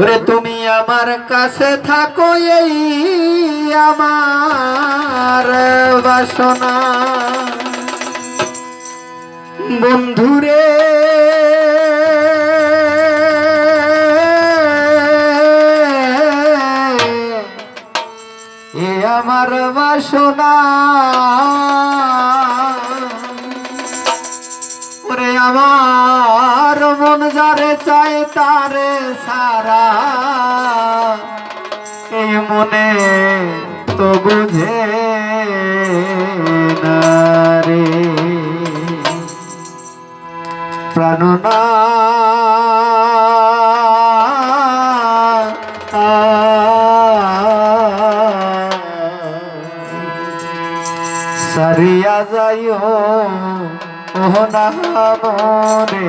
ওরে তুমি আমার কাছে থাকো এই আমার বাসনা। বন্ধুরে এ আমার বাসনা। চায় তারে সারা। এই মনে তো বুঝে রে। প্রাণনা সারিয়া যাইও ওহ না মনে।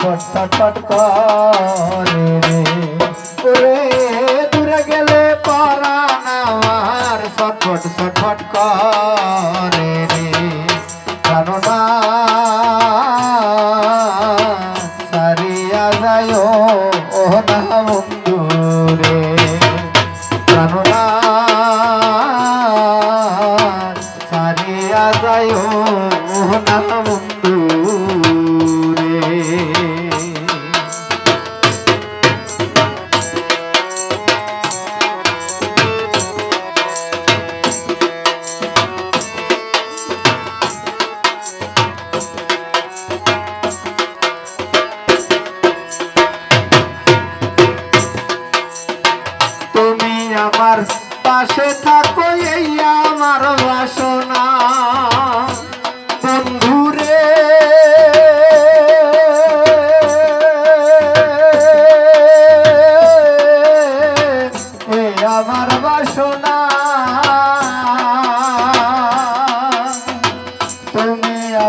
ছটফট ছটফট করে রে। ওরে দূরে গেলে পরাণ আমার ছটফট ছটফট করে।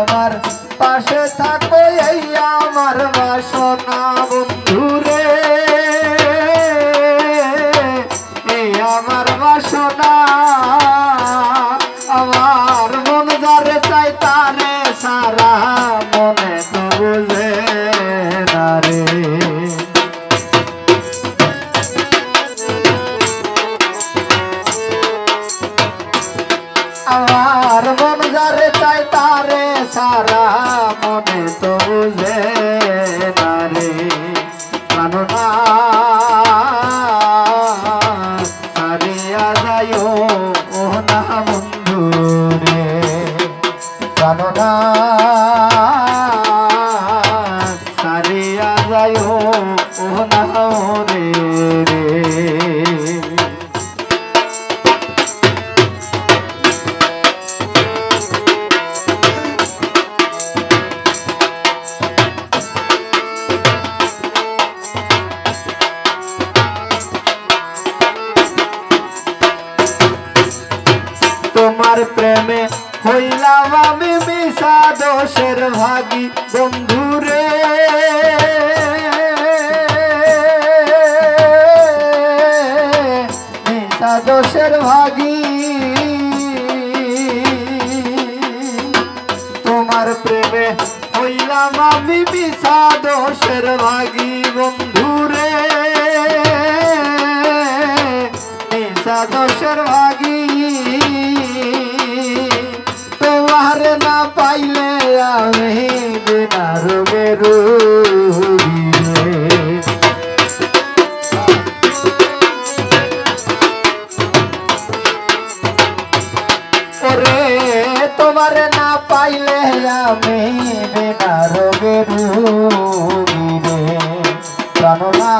আমার পাশে থাকো এই আমার বাসনা বন্ধুরে এই আমার বাসনা, আমার মন যারে চাই তারে। প্রেমে হইলাম আমি মিশা দোষের ভাগী বন্ধুরে মিশা দোষের ভাগী। তোমার প্রেমে হইলাম আমি মিশা দোষের ভাগী বন্ধুরে না পাইলে আমি বিনা রোগে রুগী রে। ওরে, তোমার না পাইলে আমি বিনা রোগে রুগী রে প্রাণনা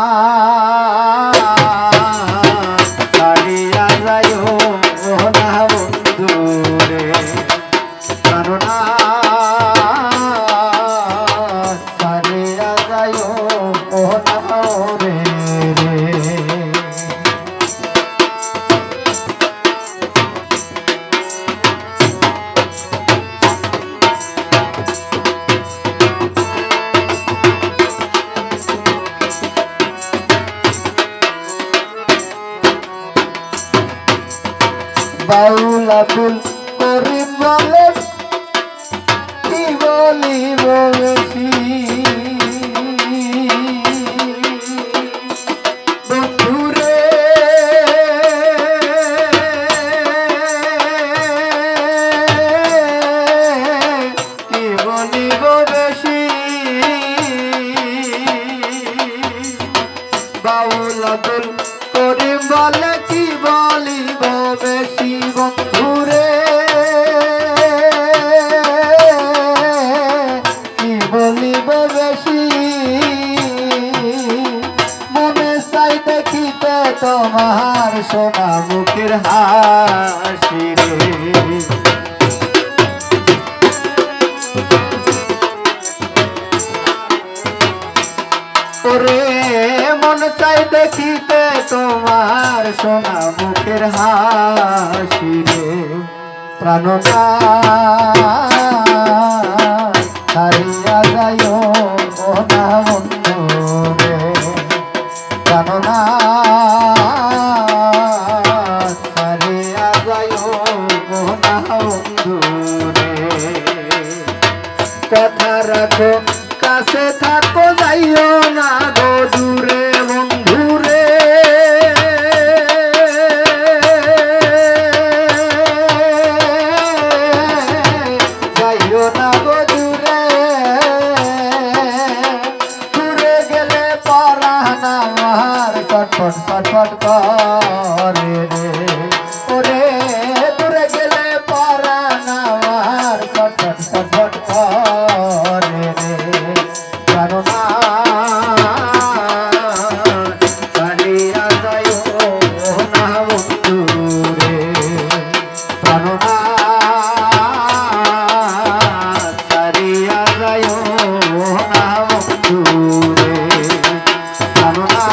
বাউল আব্দুল করিম বলে কি বলিব বেশি? তোমার সোনা মুখের হাসি রে। ওরে মন চাই দেখিতে তোমার সোনা মুখের হাসি রে। প্রাণনা হারিয়া যায় মোনা বন্ধু। আমার ছটফট ছটফট করে রে। ওরে, দূরে গেলে পরাণ আমার ছটফট ছটফট করে রে। করুণা Mama.